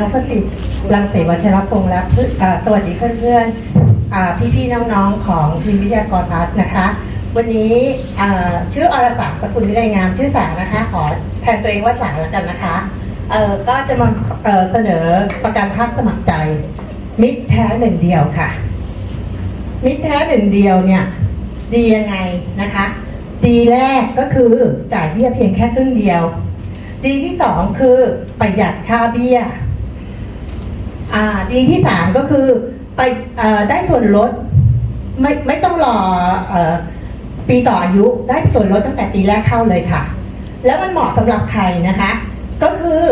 นพสิทธิ์รังสีวัชรพงษ์และเพื่อนเอ่อสวัสดีเพื่อนๆอ่าพี่ๆน้องๆของทีมวิทยากรพัฒน์นะคะ วันนี้ชื่ออรศักดิ์สกุลวิไลงามชื่อสางนะคะ ขอแทนตัวเองว่าสางแล้วกันนะคะก็จะมาเอ่อเสนอประกันภาคสมัครใจ มิตรแท้หนึ่งเดียวค่ะ มิตรแท้หนึ่งเดียวเนี่ยดียังไงนะคะดีแรกก็คือจ่ายเบี้ยเพียงแค่ครึ่งเดียว ดีที่สองคือประหยัดค่าเบี้ย อ่าดีที่สามก็คือไปเอ่อได้ส่วนลดไม่ไม่ต้องรอเอ่อปีต่ออายุได้ส่วนลดตั้งแต่ปีแรกเข้าเลยค่ะ แล้วมันเหมาะสำหรับใครนะคะ ก็คือ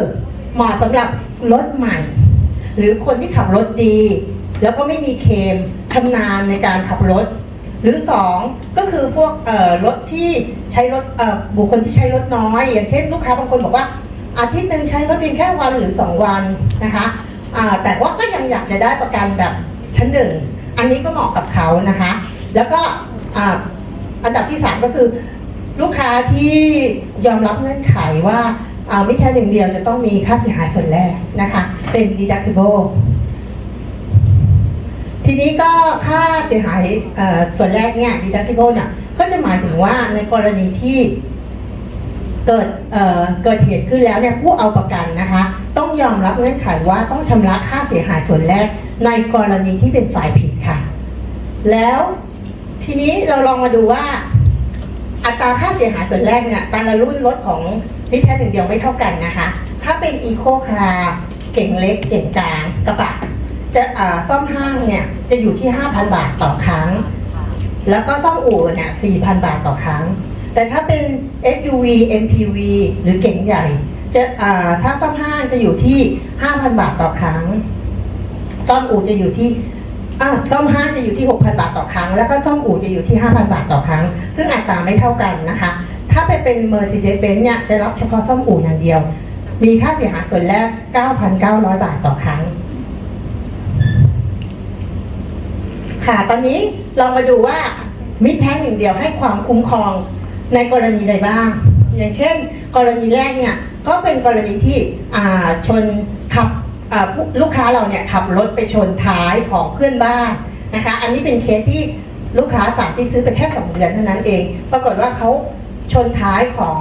เหมาะสำหรับรถใหม่ หรือคนที่ขับรถดี แล้วก็ไม่มีเคมชำนาญในการขับรถ หรือสองก็คือพวกเอ่อรถที่ใช้รถเอ่อบุคคลที่ใช้รถน้อย อย่างเช่นลูกค้าบางคนบอกว่าอาทิตย์หนึ่งใช้รถเพียงแค่วันหรือสองวันนะคะ แต่ว่าก็ยังอยากจะได้ประกันแบบชั้นหนึ่ง อันนี้ก็เหมาะกับเขานะคะ แล้วก็อันดับที่สามก็คือ ลูกค้าที่ยอมรับเงื่อนไขว่าไม่แค่หนึ่งเดียวจะต้องมีค่าเสียหายส่วนแรกนะคะ เป็น deductible ทีนี้ก็ค่าเสียหายส่วนแรกเนี่ย deductible เนี่ยก็จะหมายถึงว่าในกรณีที่เกิดเเกิดเหตุขึ้นแล้วเนี่ยผู้เอาประกันนะคะ ต้องยอมรับเงื่อนไขว่าต้องชำระค่าเสียหายส่วนแรก ในกรณีที่เป็นฝ่ายผิดค่ะ แล้วทีนี้เราลองมาดูว่า อัตราค่าเสียหายส่วนแรกเนี่ยแต่ละรุ่นรถของนิแท้หนึ่งเดียวไม่เท่ากันนะคะ ถ้าเป็นอีโคคาร์เก่งเล็กเก่งกลางกระบะจะอ่าซ่อมห้างเนี่ยจะอยู่ที่ 5,000 บาทต่อครั้ง แล้วก็ซ่อมอู่เนี่ย4,000 บาทต่อครั้ง แต่ถ้าเป็น SUV MPV หรือเก๋งใหญ่ จะถ้าซ่อมห้างจะอยู่ที่5,000บาทต่อครั้งซ่อมอู่จะอยู่ที่อ่าซ่อมห้างจะอยู่ที่6,000บาทต่อครั้ง แล้วก็ซ่อมอู่จะอยู่ที่5,000บาทต่อครั้ง ซึ่งอัตราไม่เท่ากันนะคะ ถ้าไปเป็น Mercedes-Benz เนี่ยจะรับเฉพาะซ่อมอู่อย่างเดียว มีค่าเสียหายส่วนแรก 9,900 บาทต่อครั้งค่ะตอนนี้ลองมาดูว่ามิตรแท้หนึ่งเดียวให้ความคุ้มครองในกรณีใดบ้าง อย่างเช่น กรณีแรกเนี่ยก็เป็นกรณีที่ชนขับลูกค้าเราเนี่ยขับรถไปชนท้ายของเพื่อนบ้านนะคะ อันนี้เป็นเคสที่ลูกค้าสั่งที่ซื้อไปแค่สองเดือนเท่านั้นเอง ปรากฏว่าเขาชนท้ายของ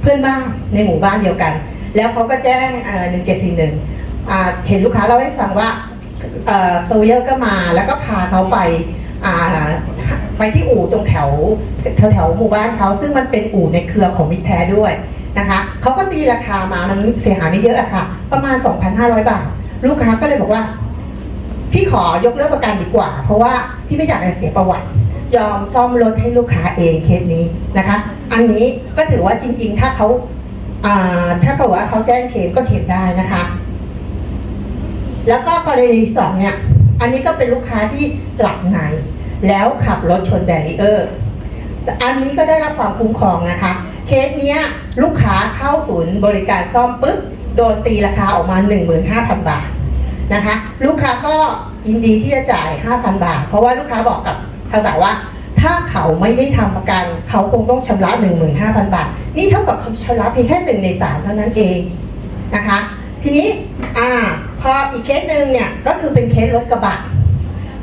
เพื่อนบ้านในหมู่บ้านเดียวกัน แล้วเขาก็แจ้งหนึ่งเจ็ดสี่หนึ่งเห็นลูกค้าเล่าให้ฟังว่าโซเยอร์ก็มาแล้วก็พาเขาไป ไปที่อู่ตรงแถวแถวแถวหมู่บ้านเขาซึ่งมันเป็นอู่ในเครือของมิตรแท้ด้วยนะคะเขาก็ตีราคามามันเสียหายไม่เยอะอะค่ะ ประมาณ 2,500 บาท ลูกค้าก็เลยบอกว่า พี่ขอยกเลิกประกันดีกว่า เพราะว่าพี่ไม่อยากเสียประวัติ ยอมซ่อมรถให้ลูกค้าเองเคสนี้นะคะ อันนี้ก็ถือว่าจริง ๆ ถ้าเขาถ้าเขาว่าเขาแจ้งเคลมก็เคมได้นะคะ แล้วก็กรณีสองเนี่ย อันนี้ก็เป็นลูกค้าที่หลับใน แล้วขับรถชนแบรีเออร์อันนี้ก็ได้รับความคุ้มครองนะคะ เคสเนี้ยลูกค้าเข้าศูนย์บริการซ่อมปุ๊บโดนตีราคาออกมา 15,000 บาทนะคะ ลูกค้าก็ยินดีที่จะจ่าย 5,000 บาท เพราะว่าลูกค้าบอกกับทางสาว่า ถ้าเขาไม่ได้ทำประกัน เขาคงต้องชำระ 15,000 บาท นี่เท่ากับเขาชำระเพียงแค่หนึ่งในสามเท่านั้นเองนะคะ ทีนี้อ่าพออีกเคสหนึ่งเนี่ยก็คือเป็นเคสรถกระบะ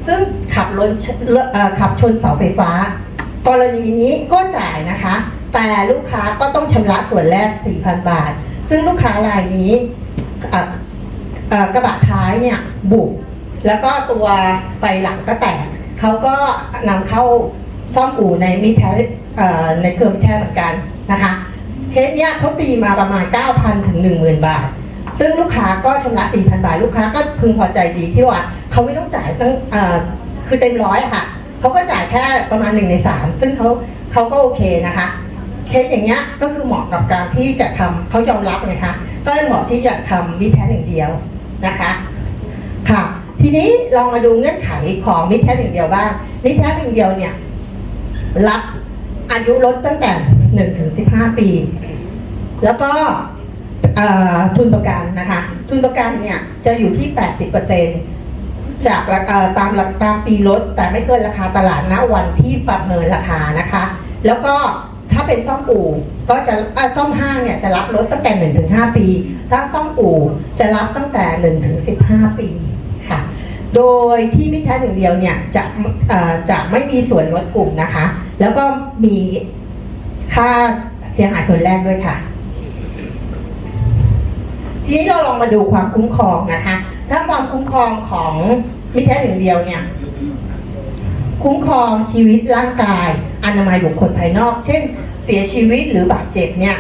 ซึ่งขับรถชเอ่อขับชนเสาไฟฟ้ากรณีนี้ก็จ่ายนะคะ แต่ลูกค้าก็ต้องชำระส่วนแรก 4,000 บาท ซึ่งลูกค้ารายนี้กระบะท้ายเนี่ยบุบแล้วก็ตัวไฟหลังก็แตกเขาก็นำเข้าซ่อมอู่ในมิแทในเครื่อมิแทเหมือนกันนะคะ เคสเนี้ยเขาตีมาประมาณ 9,000 ถึง 10,000 บาท ซึ่งลูกค้าก็ชำระ4,000บาทลูกค้าก็พึงพอใจดีที่ว่าเขาไม่ต้องจ่ายตั้งคือเต็มร้อยค่ะเขาก็จ่ายแค่ประมาณ1ใน3ซึ่งเขาเขาก็โอเคนะคะเคสอย่างเงี้ยก็คือเหมาะกับการที่จะทำเขายอมรับไงคะก็เหมาะที่จะทำมิตรแท้หนึ่งเดียวนะคะค่ะทีนี้ลองมาดูเงื่อนไขของมิตรแท้หนึ่งเดียวบ้างมิตรแท้หนึ่งเดียวเนี่ยรับอายุลดตั้งแต่หนึ่งถึงสิบห้าปี แล้วก็ ทุนประกันนะคะ ทุนประกันเนี่ยจะอยู่ที่ 80%จากตามหลักตามปีลดแต่ไม่เกินราคาตลาดณวันที่ประเมินราคานะคะ แล้วก็ถ้าเป็นซ่อมอู่ก็จะซ่อมห้างเนี่ยจะรับรถตั้งแต่หนึ่งถึงห้าปี ถ้าซ่อมอู่จะรับตั้งแต่หนึ่งถึงสิบห้าปีค่ะ โดยที่มิแท้หนึ่งเดียวเนี่ยจะจะไม่มีส่วนลดกลุ่มนะคะ แล้วก็มีค่าเสียหายส่วนแรกด้วยค่ะ ทีนี้เราลองมาดูความคุ้มครองนะคะ ถ้าความคุ้มครองของมิแท้หนึ่งเดียวเนี่ย คุ้มครองชีวิตร่างกาย อนามัยบุคคลภายนอก เช่น เสียชีวิตหรือบาดเจ็บเนี่ย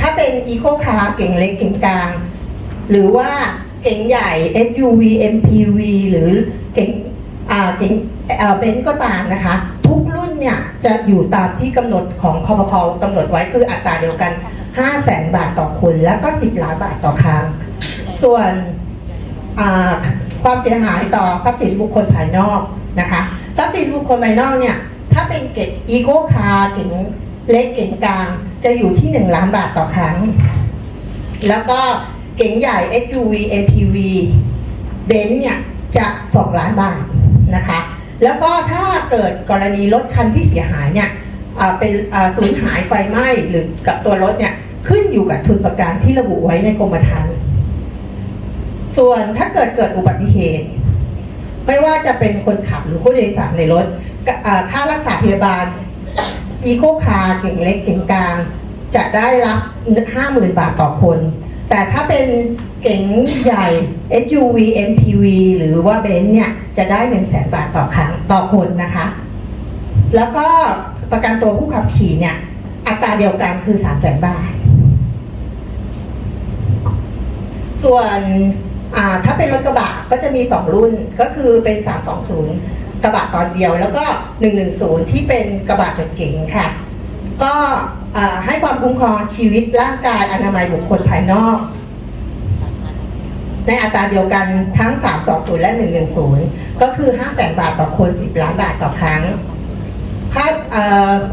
ถ้าเป็นอีโคคาร์เก่งเล็กเก่งกลาง หรือว่าเก่งใหญ่ SUV MPV หรือเก่งอ่าเก่งเอ่อเบนซ์ก็ตามนะคะ ทุกรุ่นเนี่ยจะอยู่ตามที่กำหนดของคอปคกำหนดไว้คืออัตราเดียวกัน 5แสนบาทต่อคนแล้วก็ 10 ล้านบาทต่อครั้ง ส่วนความเสียหายต่อทรัพย์สินบุคคลภายนอกนะคะทรัพย์สินบุคคลภายนอกเนี่ย ถ้าเป็นเกตอีโคคาร์เก่งเล็กเก่งกลางจะอยู่ที่ 1 ล้านบาทต่อครั้ง แล้วก็เก๋งใหญ่ SUV MPV เบนซ์เนี่ยจะ 2 ล้านบาทนะคะ แล้วก็ถ้าเกิดกรณีรถคันที่เสียหายเนี่ยเป็นสูญหายไฟไหม้หรือกับตัวรถเนี่ย ขึ้นอยู่กับทุนประกันที่ระบุไว้ในกรมธรรม์ส่วนถ้าเกิดเกิดอุบัติเหตุ ไม่ว่าจะเป็นคนขับหรือผู้โดยสารในรถค่ารักษาพยาบาลอีโคคาร์เก่งเล็กเก่งกลาง จะได้รับ50,000บาทต่อคน แต่ถ้าเป็นเก๋งใหญ่ SUV MPV หรือว่าเบนซ์เนี่ยจะได้1 0 0 0 0 0บาทต่อครั้งต่อคนนะคะ แล้วก็ประกันตัวผู้ขับขี่เนี่ยอัตราเดียวกันคือ3 0 0 0 0 0บาท ส่วนถ้าเป็นรถกระบะก็จะมี 2 รุ่นก็คือเป็น 320 กระบะตอนเดียว แล้วก็ 110 ที่เป็นกระบะจดเก๋งค่ะ ก็ให้ความคุ้มครองชีวิตร่างกายอนามัยบุคคลภายนอก ในอัตราเดียวกันทั้ง 320 และ 110 ก็คือ 5 0 0 0 0บาทต่อคน 10 ล้านบาทต่อครั้งค่า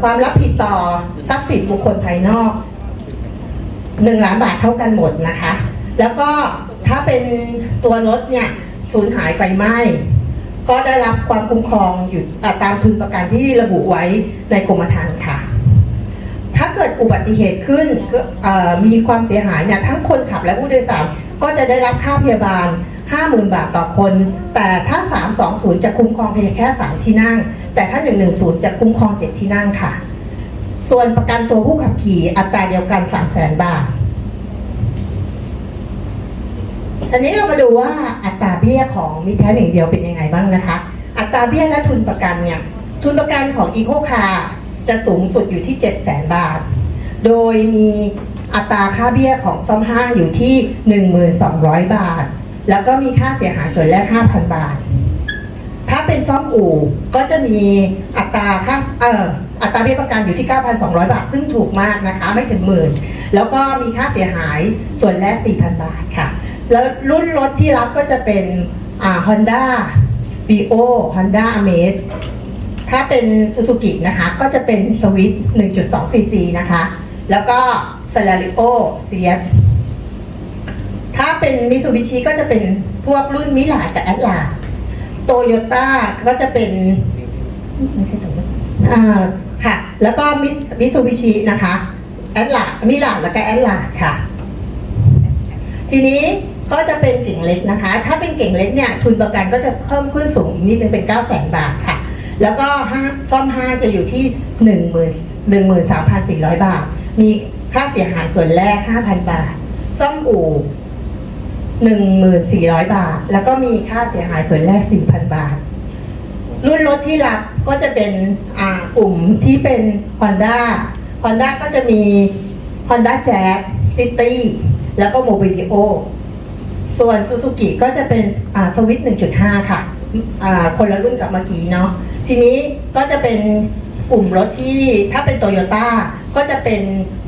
ความรับผิดต่อทรัพย์สินบุคคลภายนอกหนึ่งล้านบาทเท่ากันหมดนะคะ แล้วก็ถ้าเป็นตัวรถเนี่ยสูญหายไฟไหม้ก็ได้รับความคุ้มครองอยู่ตามทุนประกันที่ระบุไว้ในกรมธรรม์ค่ะ ถ้าเกิดอุบัติเหตุขึ้นมีความเสียหายเนี่ยทั้งคนขับและผู้โดยสารก็จะได้รับค่าพยาบาล 50,000 บาทต่อคน แต่ถ้า 320 จะคุ้มครองเพียงแค่ 3 ที่นั่ง แต่ถ้า 110 จะคุ้มครอง 7 ที่นั่งค่ะ ส่วนประกันตัวผู้ขับขี่อัตราเดียวกัน 300,000 บาท อันนี้เรามาดูว่าอัตราเบี้ยของมิตรแท้หนึ่งเดียวเป็นยังไงบ้างนะคะ อัตราเบี้ยและทุนประกันเนี่ย ทุนประกันของอีโคคาจะสูงสุดอยู่ที่ 7 0 0 0 0 0 บาท โดยมีอัตราค่าเบี้ยของซ่อมห้างอยู่ที่ 1,200 บาท แล้วก็มีค่าเสียหายส่วนแรก 5,000 บาท ถ้าเป็นซ่อมอู่ก็จะมีอัตราค่าเอ่ออัตราเบี้ยประกันอยู่ที่ 9,200 บาท ซึ่งถูกมากนะคะ ไม่ถึงหมื่น แล้วก็มีค่าเสียหายส่วนแรก 4,000 บาทค่ะ แล้วรุ่นรถที่รับก็จะเป็นอ่า Honda v i o Honda Amaze ถ้าเป็นซูซูกินะคะ ก็จะเป็นสวิต1.2 cc นะคะ แล้วก็ c e l a r i o c s ถ้าเป็นมิ t ซูบิชิก็จะเป็นพวกรุ่นมิลากับแอตลาโตโยต้าก็จะเป็นไม่ใช่ตโยต้าอ่าค่ะ แล้วก็มิ t ซูบิชินะคะแอตลามิลาแล้วก็แอตลาค่ะ ทีนี้ ก็จะเป็นเก่งเล็กนะคะ ถ้าเป็นเก่งเล็กเนี่ยทุนประกันก็จะเพิ่มขึ้นสูงอีกนิดนึงเป็น9 0 0 0 0 0 บาทค่ะ แล้วก็ห้าซ่อมห้าจะอยู่ที่ 1 0 0 0 0 13,400 บาท มีค่าเสียหายส่วนแรก 5,000 บาท ซ่อมอู่1,400 บาท แล้วก็มีค่าเสียหายส่วนแรก 4,000 บาท รุ่นรถที่รับก็จะเป็นอ่ากลุ่มที่เป็น Honda Honda ก็จะมี Honda Jazz City แล้วก็ Mobilio ส่วนซูซูกิก็จะเป็นสวิต1.5 ค่ะอ่าคนละรุ่นกับเมื่อกี้เนาะทีนี้ก็จะเป็นกลุ่มรถที่ถ้าเป็นโตโยต้าก็จะเป็น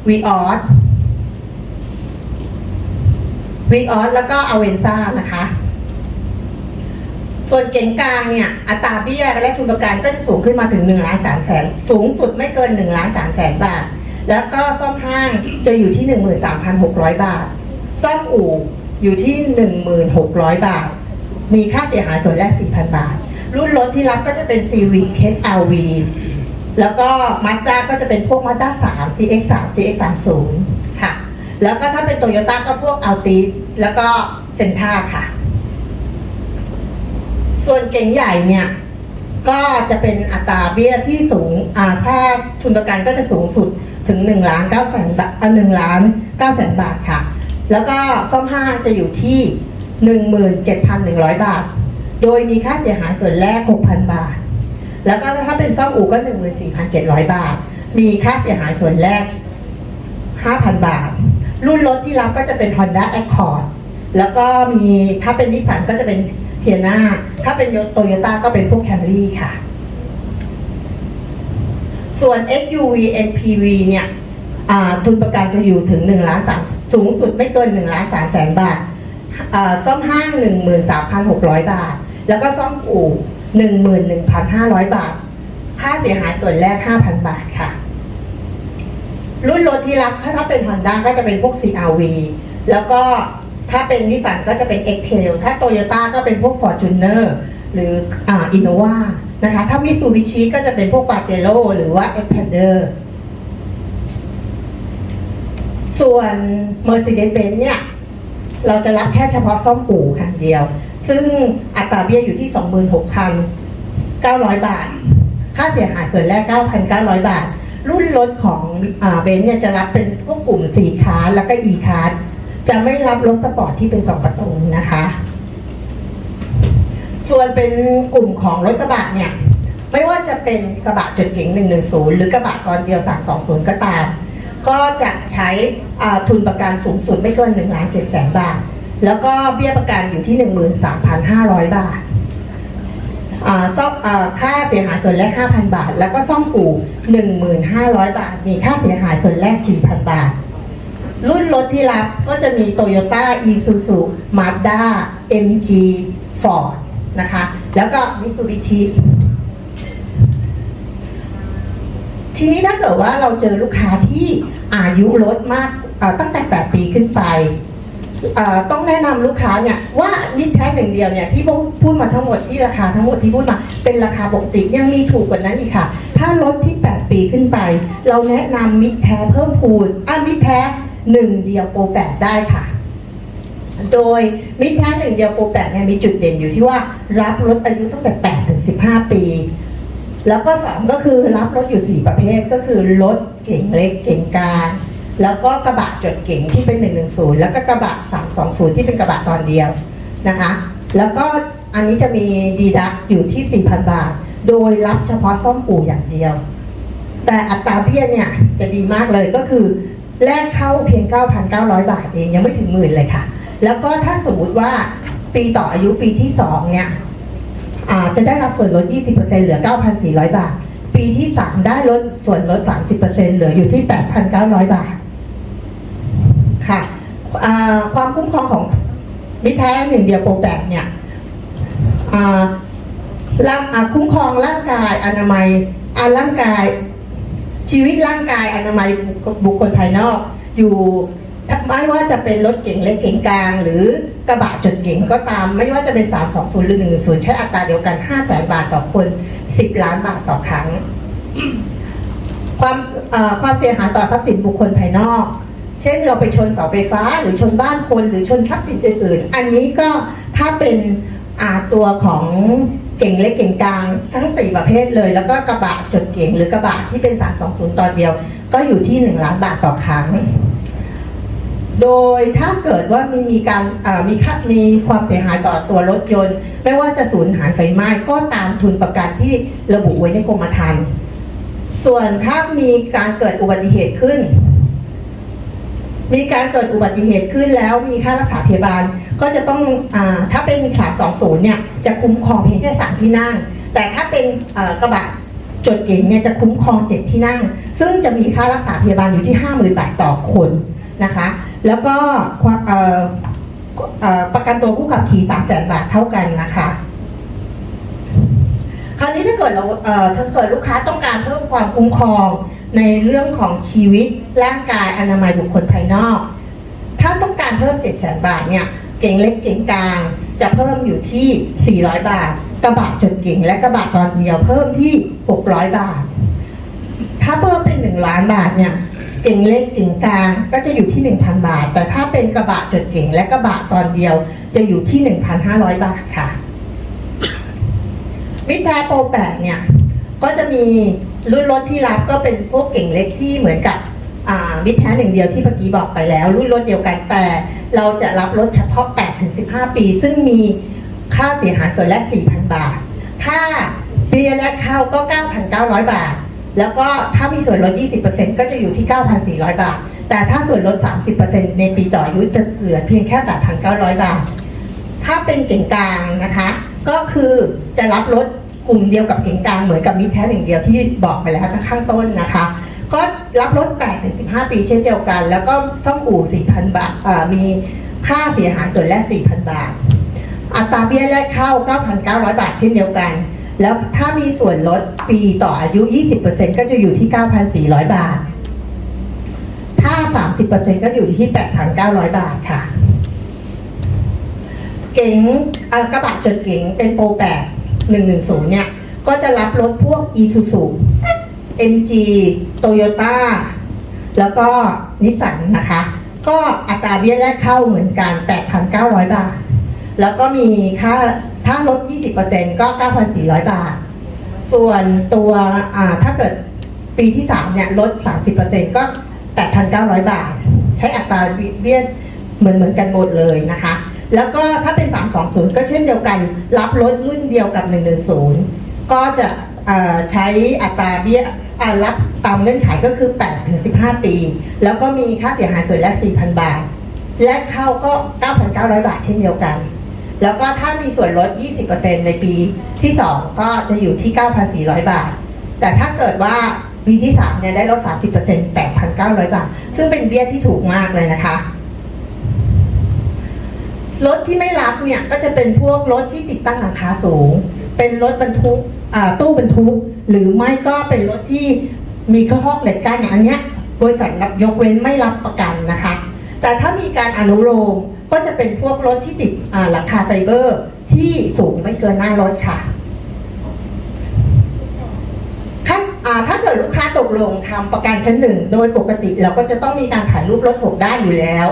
v ีออสวีออสแล้วก็อเวนซ่านะคะ ส่วนเก๋งกลางเนี่ย อัตราเบี้ยและทุนประกันก็จะสูงขึ้นมาถึง1ล้าน3แสนสูงสุดไม่เกิน1ล้าน3แสนบาท แล้วก็ซ่อมห้างจะอยู่ที่13,600บาท ซ่อมอู่ อยู่ที่ 1,600 บาท มีค่าเสียหายส่วนแรก 4,000 บาท รุ่นรถที่รับก็จะเป็น Civic HRV แล้วก็มาสด้าก็จะเป็นพวกมาสด้า3 CX 3 CX 3 0 ค่ะ แล้วก็ถ้าเป็นโตโยต้าก็พวกอัลติแล้วก็เซนท่าค่ะ ส่วนเก่งใหญ่เนี่ย ก็จะเป็นอัตราเบี้ยที่สูงอ่าค่าทุนประกันก็จะสูงสุดถึง1ล้าน9แสนบาทอ่า1ล้าน9แสนบาทค่ะ แล้วก็ซ่อมห้าจะอยู่ที่ 17,100 บาท โดยมีค่าเสียหายส่วนแรก 6,000 บาท แล้วก็ถ้าเป็นซ่อมอู่ก็ 14,700 บาท มีค่าเสียหายส่วนแรก 5,000 บาท รุ่นรถที่รับก็จะเป็น Honda Accord แล้วก็มีถ้าเป็นนิสสันก็จะเป็นเทียนาถ้าเป็นโตโยต้าก็เป็นพวกแคมรี่ค่ะ ส่วน SUV NPV เนี่ยอ่าทุนประกันจะอยู่ถึง1ล้าน3 สูงสุดไม่เกิน1ล้าน3แสนบาทอ่าซ่อมห้าง 13,600 บาท แล้วก็ซ่อมอู่ 11,500 บาท ค่าเสียหายส่วนแรก 5,000 บาทค่ะ รุ่นรถที่รับถ้าถ้าเป็น Honda ก็จะเป็นพวก CRV แล้วก็ถ้าเป็นนิสสันก็จะเป็น X-Trail ถ้าโตโยต้าก็เป็นพวก Fortuner หรืออ่า Innova นะคะ ถ้ามิ t ซูบิชิก็จะเป็นพวก Pajero หรือว่า Xpander ส่วน Mercedes-Benz เนี่ย เราจะรับแค่เฉพาะซ่อมอู่คันเดียว ซึ่งอัตราเบี้ยอยู่ที่ 26,900 บาท ค่าเสียหายส่วนแรก 9,900 บาท รุ่นรถของเบนซ์เนี่ยจะรับเป็นพวกกลุ่ม C คาร์แล้วก็ E คาร์จะไม่รับรถสปอร์ตที่เป็น2ประตูนะคะ ส่วนเป็นกลุ่มของรถกระบะเนี่ย ไม่ว่าจะเป็นกระบะจดเก๋ง110 หรือกระบะตอนเดียว320 ก็ตาม ก็จะใช้อ่าทุนประกันสูงสุดไม่เกิน1ล้าน7แสนบาท แล้วก็เบี้ยประกันอยู่ที่ 13,500 บาทอ่าซ่อมค่าเสียหายส่วนแรก 5,000 บาท แล้วก็ซ่อมอู่1,500 บาท มีค่าเสียหายส่วนแรก 4,000 บาท รุ่นรถที่รับก็จะมี Toyota Isuzu Mazda MG Ford นะคะ แล้วก็ Mitsubishi ทีนี้ถ้าเกิดว่าเราเจอลูกค้าที่อายุรถมากตั้งแต่ 8 ปีขึ้นไปต้องแนะนำลูกค้าเนี่ยว่ามิดแท้หนึ่งเดียวเนี่ยที่พูดมาทั้งหมดที่ราคาทั้งหมดที่พูดมาเป็นราคาปกติยังมีถูกกว่านั้นอีกค่ะ ถ้ารถที่ 8 ปีขึ้นไป เราแนะนำมิดแท้เพิ่มพูนอะมิดแท้หนึ่งเดียวโปรแปดได้ค่ะ โดยมิตรแท้หนึ่งเดียวโปรแปดเนี่ยมีจุดเด่นอยู่ที่ว่ารับรถอายุตั้งแต่8ถึง15 ปี แล้วก็สองก็คือรับรถอยู่สี่ประเภทก็คือรถเก่งเล็กเก่งกลางแล้วก็กระบะจดเก่งที่เป็น110แล้วก็กระบะ320ที่เป็นกระบะตอนเดียวนะคะ แล้วก็อันนี้จะมีดีดักอยู่ที่4,000บาท โดยรับเฉพาะซ่อมอู่อย่างเดียว แต่อัตราเบี้ยเนี่ยจะดีมากเลยก็คือแลกเข้าเพียง 9,900 บาทเองยังไม่ถึงหมื่นเลยค่ะ แล้วก็ถ้าสมมุติว่าปีต่ออายุปีที่สองเนี่ย จะได้รับส่วนลด 20%เหลือ 9,400 บาท ปีที่ 3 ได้ลดส่วนลด 30%เหลืออยู่ที่ 8,900 บาท ค่ะความคุ้มครองของมิแท้หนึ่งเดียวโปรแกรมเนี่ยร่างคุ้มครองร่างกายอนามัยอ่าร่างกาย ชีวิตร่างกายอนามัยบุคคลภายนอกอยู่ ไม่ว่าจะเป็นรถเก๋งเล็กเก๋งกลาง หรือกระบะจดเก๋งก็ตาม ไม่ว่าจะเป็น 320 หรือ 110 ใช้อัตราเดียวกัน 5 0 0แสนบาทต่อคน 10 ล้านบาทต่อครั้ง ความความเสียหายต่อทรัพย์สินบุคคลภายนอก เช่นเราไปชนเสาไฟฟ้า หรือชนบ้านคน หรือชนทรัพย์สินอื่น ๆ อันนี้ก็ถ้าเป็นอาตัวของเก่งเล็กเก่งกลางทั้ง 4 ประเภทเลย แล้วก็กระบะจดเก่งหรือกระบะที่เป็น 320 ตอนเดียว ก็อยู่ที่ 1 ล้านบาทต่อครั้ง โดยถ้าเกิดว่ามีมีการมีค่ามีความเสียหายต่อตัวรถยนต์ ไม่ว่าจะสูญหายไฟไหม้ก็ตามทุนประกันที่ระบุไว้ในกรมธรรม์ส่วนถ้ามีการเกิดอุบัติเหตุขึ้น มีการเกิดอุบัติเหตุขึ้นแล้วมีค่ารักษาพยาบาลก็จะต้องอถ้าเป็น320เนี่ยจะคุ้มครองเพียงแค่3ที่นั่ง แต่ถ้าเป็นกระบะจดเก่งเนี่ยจะคุ้มครอง7ที่นั่ง ซึ่งจะมีค่ารักษาพยาบาลอยู่ที่50,000บาทต่อคน นะคะ แล้วก็ความประกันตัวผู้ขับขี่300,000บาทเท่ากันนะคะ คราวนี้ถ้าเกิดเราเถ้าเกิดลูกค้าต้องการเพิ่มความคุ้มครองในเรื่องของชีวิตร่างกายอนามัยบุคคลภายนอก ถ้าต้องการเพิ่ม7 0 0 0 0บาทเนี่ยเก่งเล็กเก่งกลางจะเพิ่มอยู่ที่ 400 บาท กระบะจดเก่งและกระบะตอนเดียวเพิ่มที่ 600 บาท ถ้าเพิ่มเป็นหนึ่งล้านบาทเนี่ย ก่งเล็กเก่งกลางก็จะอยู่ที่หนึ่งพันบาท แต่ถ้าเป็นกระบะจดเก่งและกระบะตอนเดียวจะอยู่ที่หนึ่งพันห้าร้อยบาทค่ะ วิทาโปรแปดเนี่ย ก็จะมีรุ่นรถที่รับก็เป็นพวกเก่งเล็กที่เหมือนกับวิทแท้หนึ่งเดียวที่เมื่อกี้บอกไปแล้ว รุ่นรถเดียวกันแต่เราจะรับรถเฉพาะ8ถึง15 ปี ซึ่งมีค่าเสียหายส่วนแรก4,000 บาท ถ้าเบี้ยแรกเข้าก็ 9,900 บาท แล้วก็ถ้ามีส่วนลด 20%ก็จะอยู่ที่ 9,400 บาท แต่ถ้าส่วนลด 30%ในปีต่ออายุจะเหลือเพียงแค่ 8,900 บาท ถ้าเป็นเก่งกลางนะคะ ก็คือจะรับรถกลุ่มเดียวกับเก่งกลางเหมือนกับมิแท้หนึ่งเดียวที่บอกไปแล้วข้างต้นนะคะ ก็รับรถ8ถึง15 ปีเช่นเดียวกัน แล้วก็ซ่อมอู่ 4,000 บาทมีค่าเสียหายส่วนแรก 4,000 บาท อัตราเบี้ยแรกเข้า 9,900 บาทเช่นเดียวกัน แล้วถ้ามีส่วนลดปีต่ออายุ 20%ก็จะอยู่ที่ 9,400 บาท ถ้า 30%ก็อยู่ที่ 8,900 บาทค่ะ เก๋งกระบะจดเก๋งเป็นโปรแปดหนึ่งหนึ่งศูนย์เนี่ย ก็จะรับรถพวก e ีซูซู MG Toyota แล้วก็นิสสันนะคะ ก็อัตราเบี้ยแรกเข้าเหมือนกัน 8,900 บาท แล้วก็มีค่า ถ้าลด 20%ก็ 9,400 บาท ส่วนตัวถ้าเกิดปีที่ 3 เนี่ย ลด 30%ก็ 8,900 บาท ใช้อัตราเบี้ยเหมือนเหมือนกันหมดเลยนะคะ แล้วก็ถ้าเป็น 320 ก็เช่นเดียวกัน รับรถรุ่นเดียวกับ 110 ก็จะใช้อัตราเบี้ยรับตามเงื่อนไขก็คือ8ถึง15 ปี แล้วก็มีค่าเสียหายส่วนแรก 4,000 บาท และเข้าก็ 9,900 บาทเช่นเดียวกัน แล้วก็ถ้ามีส่วนลด 20%ในปีที่ 2 ก็จะอยู่ที่ 9,400 บาท แต่ถ้าเกิดว่าปีที่3เนี่ยได้ลด 30% 8,900 บาท ซึ่งเป็นเบี้ยที่ถูกมากเลยนะคะรถที่ไม่รับเนี่ยก็จะเป็นพวกรถที่ติดตั้งหลังคาสูง เป็นรถบรรทุกตู้บรรทุก หรือไม่ก็เป็นรถที่มีข้อหอกเหล็กกั้นอย่างอันเนี้ยบริษัทรับยกเว้นไม่รับประกันนะคะ แต่ถ้ามีการอนุโลม ก็จะเป็นพวกรถที่ติดอ่าหลังคาไฟเบอร์ที่สูงไม่เกินหน้ารถค่ะถ้าอ่าถ้าเกิดลูกค้าตกลงทำประกันชั้นหนึ่งโดยปกติเราก็จะต้องมีการถ่ายรูปรถหกด้านอยู่แล้ว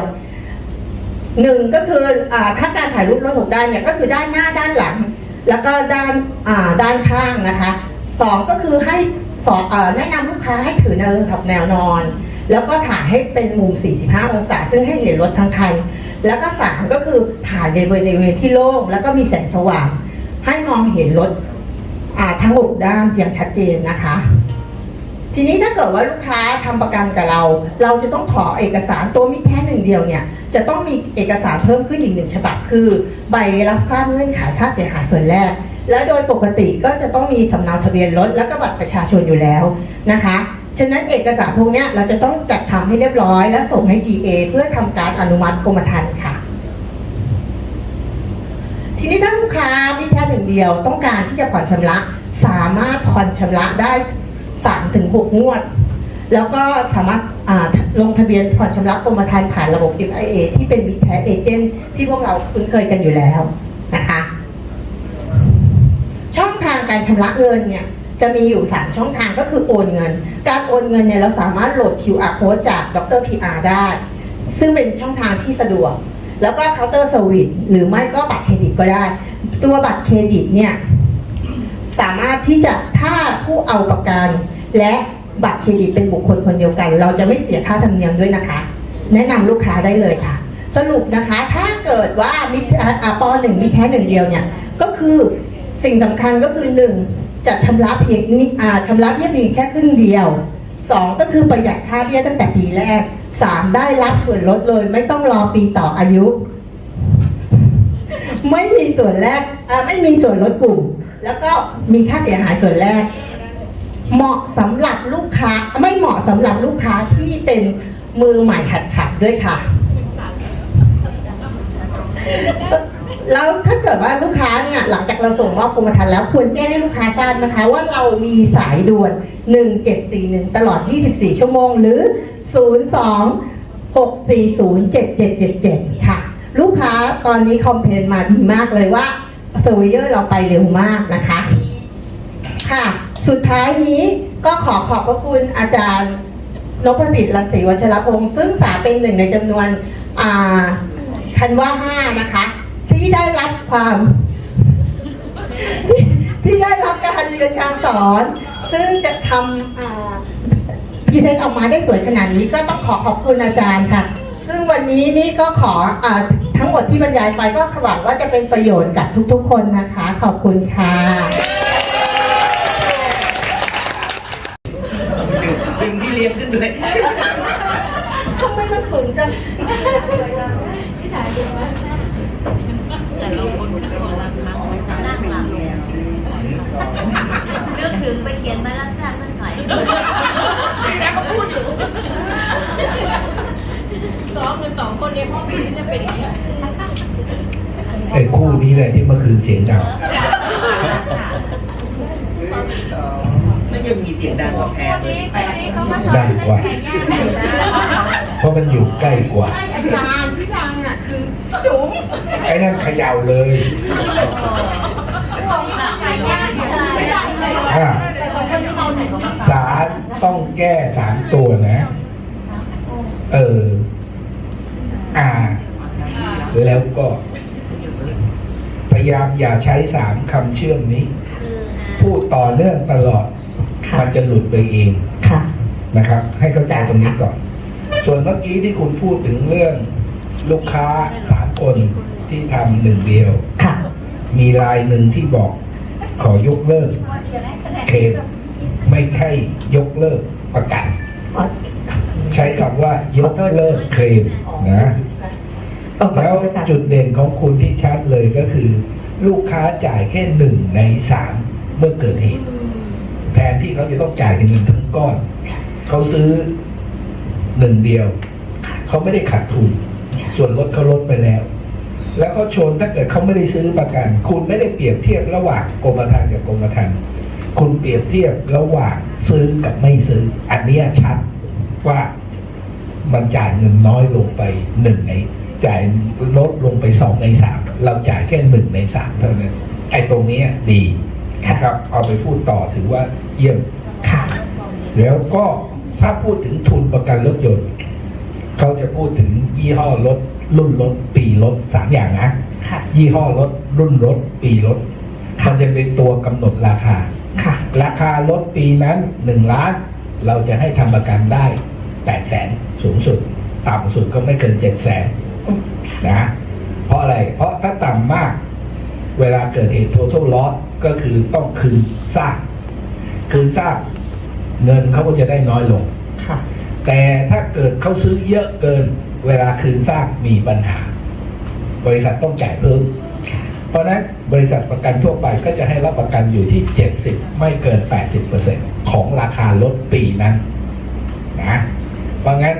หนึ่งก็คืออ่าถ้าการถ่ายรูปรถหกด้านเนี่ยก็คือด้านหน้าด้านหลัง แล้วก็ด้านอ่าด้านข้างนะคะสองก็คือให้สอนอ่าแนะนำลูกค้าให้ถือแนวขับแนวนอน แล้วก็ถ่ายให้เป็นมุม 45 องศา ซึ่งให้เห็นรถทั้งคัน แล้วก็สามก็คือถ่ายในบริเวณที่โล่งแล้วก็มีแสงสว่าง ให้มองเห็นรถอ่าทั้งหกด้านอย่างชัดเจนนะคะ ทีนี้ถ้าเกิดว่าลูกค้าทำประกันกับเรา เราจะต้องขอเอกสารตัวมิแท้หนึ่งเดียวเนี่ย จะต้องมีเอกสารเพิ่มขึ้นอีกหนึ่งฉบับคือ ใบรับทราบเงื่อนไขค่าเสียหายส่วนแรกและโดยปกติก็จะต้องมีสำเนาทะเบียนรถและก็บัตรประชาชนอยู่แล้วนะคะ ฉะนั้นเอกสารพวกนี้เราจะต้องจัดทำให้เรียบร้อย และส่งให้ GA เพื่อทำการอนุมัติกรมธรรม์ค่ะ ทีนี้ถ้าลูกค้ามีแค่หนึ่งเดียว ต้องการที่จะผ่อนชำระ สามารถผ่อนชำระได้สามถึงหกงวด แล้วก็สามารถลงทะเบียนผ่อนชำระกรมธรรม์ผ่านระบบ FIA ที่เป็นมิตรแท้เอเจนต์ที่พวกเราคุ้นเคยกันอยู่แล้วนะคะ ช่องทางการชำระเงินเนี่ย จะมีอยู่ 3 ช่องทางก็คือโอนเงิน การโอนเงินเนี่ยเราสามารถโหลด QR code จากดร PR ได้ ซึ่งเป็นช่องทางที่สะดวก แล้วก็เคาน์เตอร์เซอร์วิสหรือไม่ก็บัตรเครดิตก็ได้ ตัวบัตรเครดิตเนี่ยสามารถที่จะถ้าผู้เอาประกันและบัตรเครดิตเป็นบุคคลคนเดียวกัน เราจะไม่เสียค่าธรรมเนียมด้วยนะคะ แนะนำลูกค้าได้เลยค่ะ สรุปนะคะ ถ้าเกิดว่ามิตรอ่าอ่าปหนึ่งมีแค่หนึ่งเดียวเนี่ยก็คือสิ่งสำคัญก็คือหนึ่ง จะชำระเพียงนิอ่าชำระเบี้ยเพียงแค่ครึ่งเดียวสองก็คือประหยัดค่าเบี้ยตั้งแต่ปีแรกสามได้รับส่วนลดเลยไม่ต้องรอปีต่ออายุ ไม่มีส่วนแรกอ่าไม่มีส่วนลดกลุ่ม แล้วก็มีค่าเสียหายส่วนแรก เหมาะสำหรับลูกค้าไม่เหมาะสำหรับลูกค้าที่เป็นมือใหม่หัดขับด้วยค่ะ แล้วถ้าเกิดว่าลูกค้าเนี่ยหลังจากเราส่งมอบกรมธรรม์แล้วควรแจ้งให้ลูกค้าทราบนะคะ ว่าเรามีสายด่วน 1741 ตลอด 24 ชั่วโมงหรือ 02 640 7777 ค่ะ ลูกค้าตอนนี้คอมเพลนมาดีมากเลยว่าเซอร์วิเยอร์เราไปเร็วมากนะคะ ค่ะ สุดท้ายนี้ก็ขอขอบพระคุณอาจารย์นพสิทธิ์รังสีวัชรพงศ์ซึ่งสาเป็นหนึ่งในจำนวนอ่าคันว่าห้านะคะ ที่ได้รับความที่ที่ได้รับการเรียนการสอน ซึ่งจะทำอ่าพรีเซนต์ออกมาได้สวยขนาดนี้ก็ต้องขอขอบคุณอาจารย์ค่ะ ซึ่งวันนี้นี่ก็ขออาทั้งหมดที่บรรยายไปก็หวังว่าจะเป็นประโยชน์กับทุกๆ คนนะคะ ขอบคุณค่ะดึงพี่เลี้ยงขึ้นด้วยทำไมมันสูงจังแต่ละคนก็คนละครั้งมันจะนั่งหลับเลือก ถึงไปเขียนใบรับทราบเงื่อนไขแม่ก็พูดอยู่ซ้อมกันสองคนในห้องนี้จะเป็นอย่างนี้ไอ้คู่นี้แหละที่เมื่อคืนเสียงดังมันยังมีเสียงดังกว่าแพรเลยคนนี้เขามาซ้อดัมงกว่าเพราะมันอยู่ใกล้กว่าใช่อาจารย์ที่ดังอะคือจุ๋มไอ้นั่นเขย่าเลยส่งข่าวไก่ย่างเนี่ยไม่ดั งเลยอ่าแต่สองคนนี้เราไหนก็มาสารต้องแก้สามตัวนะ เออ อ่า แล้วก็ พยายามอย่าใช้สามคำเชื่อมนี้คือพูดต่อเนื่องตลอด มันจะหลุดไปเองค่ะนะครับ ให้เข้าใจตรงนี้ก่อน ส่วนเมื่อกี้ที่คุณพูดถึงเรื่องลูกค้าสามคนที่ทำหนึ่งเดียวค่ะมีรายหนึ่งที่บอก ขอยกเลิกเคลมไม่ใช่ยกเลิกประกัน ใช้คำว่ายกเลิกเคลมนะแล้วจุดเด่นของคุณที่ชัดเลยก็คือ ลูกค้าจ่ายแค่หนึ่งในสามเมื่อเกิดเหตุแทนที่เขาจะต้องจ่ายเป็นเงินทั้งก้อน เขาซื้อหนึ่งเดียว เขาไม่ได้ขาดทุน ส่วนลดเขาลดไปแล้ว แล้วเขาชนถ้าเกิดเขาไม่ได้ซื้อประกัน คุณไม่ได้เปรียบเทียบระหว่างกรมธรรม์กับกรมธรรม์คุณเปรียบเทียบระหว่างซื้อกับไม่ซื้อ อันนี้ชัดว่ามันจ่ายเงินน้อยลงไปหนึ่งในจ่ายลดลงไปสองในสามเราจ่ายแค่หนึ่งในสามเท่านั้นไอ้ตรงนี้ดีนะครับ เอาไปพูดต่อถือว่าเยี่ยมค่ะแล้วก็ถ้าพูดถึงทุนประกันรถยนต์ เขาจะพูดถึงยี่ห้อรถ รุ่นรถปีรถสามอย่างนะค่ะ ยี่ห้อรถรุ่นรถปีรถมันจะเป็นตัวกำหนดราคาค่ะ ราคารถปีนั้นหนึ่งล้าน เราจะให้ทำประกันได้แปดแสนสูงสุด ต่ำสุดก็ไม่เกินเจ็ดแสนนะเพราะอะไร เพราะถ้าต่ำมาก เวลาเกิดเหตุ total loss ก็คือต้องคืนซากคืนซากเงินเขาก็จะได้น้อยลงค่ะแต่ถ้าเกิดเขาซื้อเยอะเกิน เวลาคืนซากมีปัญหา บริษัทต้องจ่ายเพิ่ม เพราะฉะนั้นบริษัทประกันทั่วไปก็จะให้รับประกันอยู่ที่ 70 ไม่เกิน 80%ของราคารถปีนั้นนะเพราะงั้น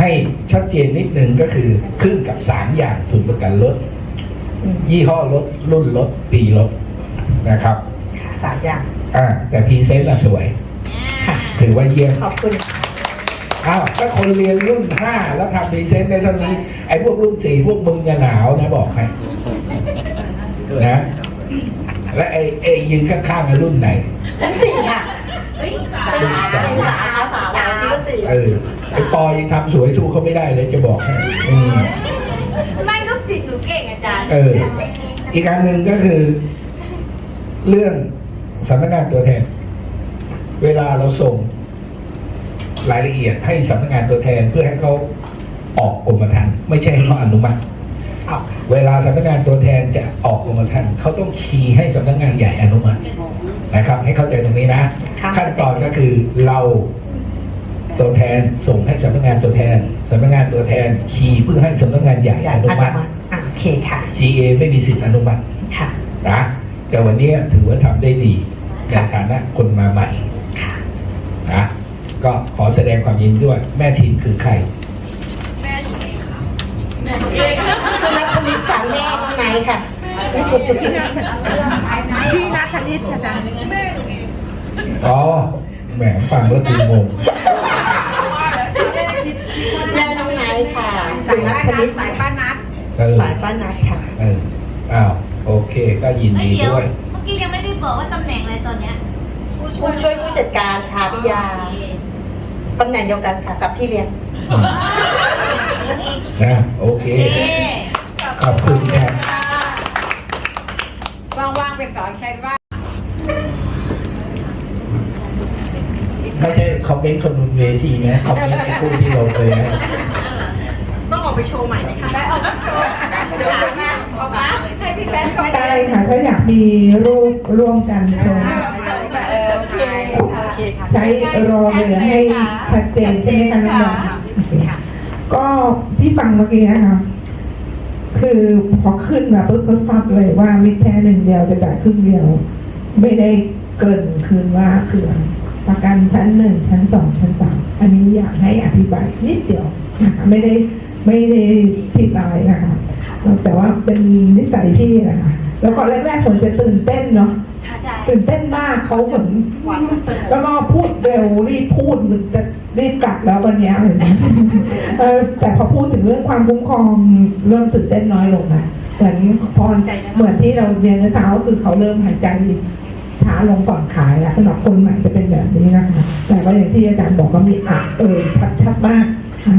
ให้ชัดเจนนิดนึงก็คือขึ้นกับ 3 อย่างทุนประกันรถอืมยี่ห้อรถ รุ่นรถ ปีรถนะครับสามอย่างอ่าแต่พรีเซนต์อะสวย ถือว่าเยี่ยมขอบคุณ อ้าวถ้าคนเรียนรุ่นห้าแล้วทำพรีเซนต์ได้เท่านี้ไอ้พวกรุ่นสี่พวกมึงจะหนาวนะบอกให้นะและไอ้ไอ้ยืนข้างๆกับรุ่นไหนชั้นสี่ค่ะเฮ้ยสาสามสามสามสามชั้นสี่เออไอ้ปอยังทำสวยสู้เขาไม่ได้เลยจะบอกให้อืมไม่ลูกศิษย์หนูเก่งอาจารย์เอออีกอันหนึ่งก็คือ เรื่องสำนักงานตัวแทน เวลาเราส่ง รายละเอียดให้สำนักงานตัวแทนเพื่อให้เขาออกกรมธรรม์ไม่ใช่ให้เขาอนุมัติเอาเวลาสำนักงานตัวแทนจะออกกรมธรรม์เขาต้องคีย์ให้สำนักงานใหญ่อนุมัตินะครับ ให้เข้าใจตรงนี้นะ ขั้นตอนก็คือเราตัวแทนส่งให้สำนักงานตัวแทนสำนักงานตัวแทนคีย์เพื่อให้สำนักงานใหญ่อนุมัติอะโอเคค่ะ GA ไม่มีสิทธิอนุมัติค่ะนะแต่วันนี้ถือว่าทำได้ดีในฐานะคนมาใหม่ค่ะนะ ก็ขอแสดงความยินดีด้วย แม่ทีมคือใครคุณนัทนิดสามแม่ข้างในค่ะ พี่นัทธนิตอาจารย์อ๋อ แหมฟังแล้วคืองงแม่น้องไนท์ค่ะสาคุยณนับ้านทนันิดดสายบ้านนัดเออสายป้านัทค่ะเอออ้าว โอเค ก็ยินเฮ้ยดีเดี๋ยวด้วย เมื่อกี้ยังไม่ได้บอกว่าตำแหน่งอะไรตอนเนี้ยผู้ผู้ช่วยผู้จัดการค่ะพี่ยา ตำแหน่งเดียวกันค่ะกับพี่เลี้ยง นะโอเค ขอบคุณครับ ว่างๆไปสอนใครว่าไม่ใช่คอมเมนต์คนบนเวทีนะคอมเมนต์ในคู่ที่เราเคยนะต้องออกไปโชว์ใหม่ไหมคะได้ออกมาโชว์เดี๋ยวมาออกมาให้พี่แป๊ะก็ได้ค่ะถ้าอยากมีรูปร่วมกันโชว์ เออโอเคโอเคค่ะ ใช้รอเรือให้ชัดเจนใช่ไหมคะน้องดอกก็ที่ฟังเมื่อกี้นะคะคือพอขึ้นมาปุ๊บก็ทราบเลยว่ามิตรแท้หนึ่งเดียวจะจ่ายครึ่งเดียว ไม่ได้เกริ่นคืนว่าคืออะไรประกันชั้นหนึ่งชั้นสองชั้นสามอันนี้อยากให้อธิบายนิดเดียวนะคะไม่ได้ไม่ได้ผิดอะไรนะคะแต่ว่าเป็นนิสัยพี่นะคะแล้วก็แรกๆผมจะตื่นเต้นเนาะ ใช่ใช่ตื่นเต้นมากเขาเหมือนกว่าจะเสนอแล้วก็พูดเร็วรีบพูดเหมือนจะรีบกลับแล้ววันเนี้ยอะไรอย่างเงี้ยเออแต่พอพูดถึงเรื่องความคุ้มครองเริ่มตื่นเต้นน้อยลงนะเหมือนพอเหมือนที่เราเรียนเมื่อเช้าก็คือเขาเริ่มหายใจช้าลงก่อนขายแล้วสำหรับคนใหม่จะเป็นแบบนี้นะคะแต่ก็อย่างที่อาจารย์บอกว่ามีอะเออชัดชัดมากอ่า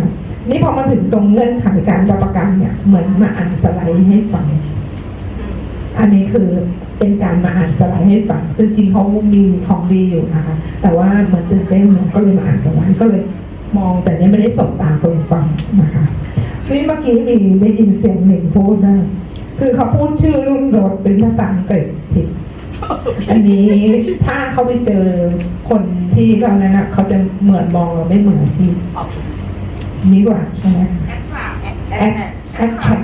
นี่พอมาถึงตรงเงื่อนไขการประกันเนี่ยเหมือนมาอ่านสไลด์ให้ฟัง อันนี้คือเป็นการมาอ่านสไลด์ให้ฟังคือจริงเขามีของดีอยู่นะคะ แต่ว่าเหมือนตื่นเต้นเนี่ยก็เลยมาอ่านสไลด์ก็เลยมองแต่เนี่ยไม่ได้สบตาคนฟังนะคะนี่เมื่อกี้มีได้ยินเสียงหนึ่งพูดนะคือเขาพูดชื่อรุ่นรถเป็นภาษาอังกฤษผิด อันนี้ถ้าเขาไปเจอคนที่เขานั้นนะเขาจะเหมือนมองเราไม่เหมือนอาชีพนี่ว่าใช่ไหมแอดแอดแท็ก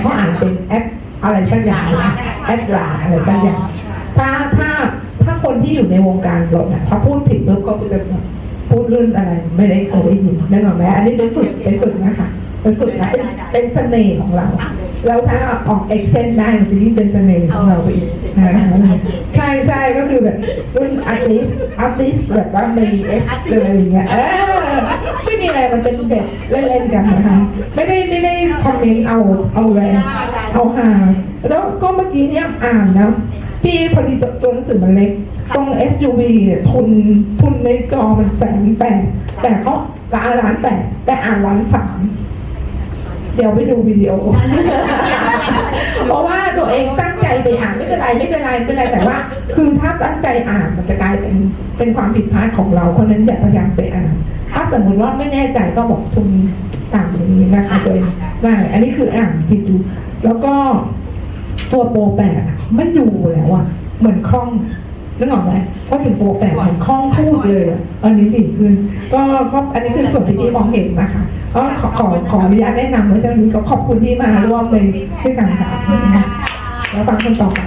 เขาอ่านเป็นแอด อะไรสักอย่างนะแอดลาอะไรสักอย่างถ้าถ้าถ้าคนที่อยู่ในวงการรถเนี่ยถ้าพูดผิดปุ๊บก็จะพูดเรื่องอะไรไม่ได้เคยได้ยินนึกออกไหมอันนี้เปฝึกไปฝึกนะคะไปฝึกนะเป็นเสน่ห์ของเรา แล้วถ้าออกเอ็กเซนได้มันจะยิ่งเป็นเสน่ห์ของเราไปอีกใช่ใช่ก็คือแบบรุ่นอาร์ติสอาร์ติสแบบว่ามีเอสอะไรอย่างเงี้ยเออไม่มีอะไรมันเป็นแบบเล่นๆกันนะคะไม่ได้ไม่ได้คอมเมนต์เอาเอาแรงเอาหาแล้วก็เมื่อกี้เนี่ยอ่านนะพี่พอดีตัวหนังสือมันเล็ก ตรง SUV เนี่ยทุนทุนในจอมันแสนแปดแต่เขาร้านร้านแปดแต่อ่านร้านสาม เดี๋ยวไปดูวิดีโอ เพราะว่าตัวเองตั้งใจไปอ่านไม่เป็นไรไม่เป็นไรไม่เป็นไรแต่ว่า คือถ้าตั้งใจอ่านมันจะกลายเป็นเป็นความผิดพลาดของเราเพราะนั้นอย่าพยายามไปอ่าน ถ้าสมมติว่าไม่แน่ใจก็บอกทุนต่างนี้นะคะตัวเองได้อันนี้คืออ่านผิดดูแล้วก็ตัวโปรแปดอะไม่ดูแล้วอะเหมือนคล่องนึกออกไหมพอถึงโปรแปดเหมือนคล่องพูดเลยอะอันนี้ดีขึ้นก็ก็อันนี้คือส่วนที่พี่มองเห็นนะคะ ก็ขอขอขออนุญาตแนะนำไว้เท่านี้ก็ขอบคุณที่มาร่วมในด้วยกันค่ะแล้วฟังคนต่อไป